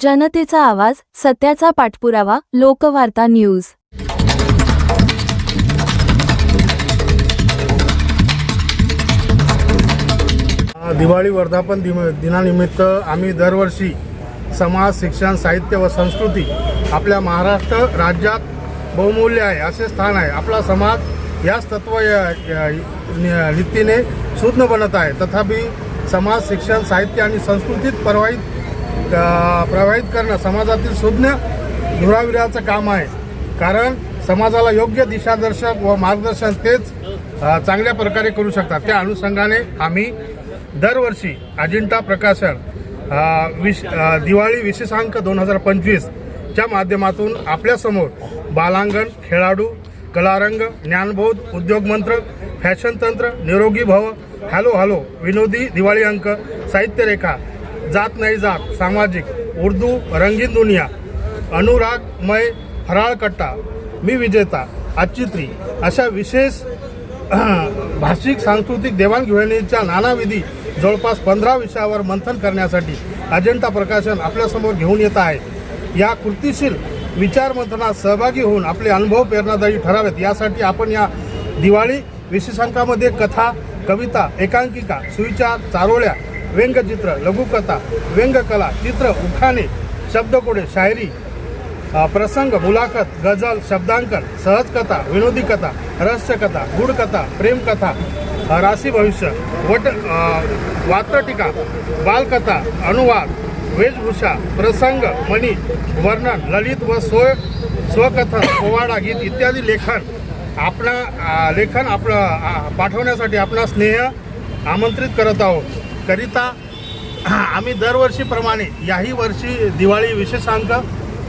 जनतेचा आवाज सत्याचा पाठपुरावा लोकवार्ता न्यूज. दिवाळी वर्धापन दिम दिनानिमित्त आम्ही दरवर्षी समाज शिक्षण साहित्य व संस्कृती आपल्या महाराष्ट्र राज्यात बहुमूल्य आहे असे स्थान आहे. आपला समाज याच तत्व या- रीतीने सुज्ञ बनत आहे. तथापि समाज शिक्षण साहित्य आणि संस्कृतीत प्रवाहित प्रवाहित करणं समाजातील सुज्ञ धुराविराचं काम आहे. कारण समाजाला योग्य दिशादर्शक व मार्गदर्शन तेच चांगल्या प्रकारे करू शकतात. त्या अनुषंगाने आम्ही दरवर्षी अजिंठा प्रकाशन विश दिवाळी विशेषांक दोन हजार पंचवीसच्या माध्यमातून आपल्यासमोर बालांगण खेळाडू कलारंग ज्ञानबोध उद्योगमंत्र फॅशन तंत्र निरोगी भव हॅलो हॅलो विनोदी दिवाळी अंक साहित्यरेखा जात नाही जात सामाजिक उर्दू रंगीन दुनिया अनुरागमय फराळ कट्टा मी विजेता आचित्री अशा विशेष भाषिक सांस्कृतिक देवाणघेवाणीच्या नानाविधी जवळपास पंधरा विषयावर मंथन करण्यासाठी अजंता प्रकाशन आपल्यासमोर घेऊन येत आहे. या कृतीशील विचारमंथनात सहभागी होऊन आपले अनुभव प्रेरणादायी ठरावेत. यासाठी आपण या दिवाळी विशेषांकामध्ये कथा कविता एकांकिका सुविचार चारोळ्या व्यंगचित्र लघुकथा व्यंगकला चित्र उखाणे शब्दकोडे शायरी प्रसंग मुलाखत गझल शब्दांकन सहजकथा विनोदी कथा रहस्यकथा गूढकथा प्रेमकथा राशी भविष्य वट वात्रटिका बालकथा अनुवाद वेशभूषा प्रसंग मणी वर्णन ललित व स्व स्वकथन पोवाडा गीत इत्यादी लेखन आपला लेखन आपलं पाठवण्यासाठी आपला स्नेह आमंत्रित करत आहोत. करिता आम्ही दरवर्षीप्रमाणे याही वर्षी दिवाळी विशेषांक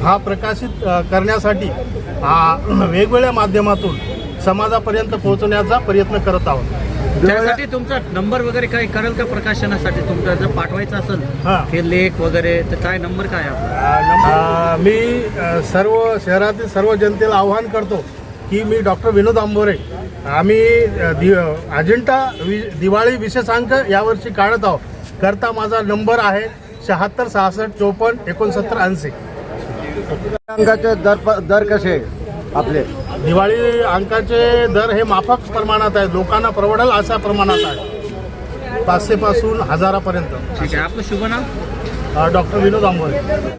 हा प्रकाशित करण्यासाठी वेगवेगळ्या माध्यमातून समाजापर्यंत पोहोचवण्याचा प्रयत्न करत आहोत. त्यासाठी तुमचा नंबर वगैरे काय करेल का प्रकाशनासाठी? तुमचा जर पाठवायचा असेल हां. हे लेख वगैरे तर काय नंबर काय आपला? मी सर्व शहरातील सर्व जनतेला आवाहन करतो की मी डॉक्टर विनोद आंबोरे आम्ही दि अजिंठा वि दिवाळी विशेषांक यावर्षी काढत आहोत. करता माझा नंबर आहे शहात्तर सहासष्ट चोपन्न एकोणसत्तर ऐंशी. अंकाचे दर प- दर कसे आपले? दिवाळी अंकाचे दर हे माफक प्रमाणात आहेत. लोकांना परवडेल अशा प्रमाणात आहे. पाचशे पासून हजारापर्यंत. ठीक आहे. आपलं शुभ नाव डॉक्टर विनोद आंबोरे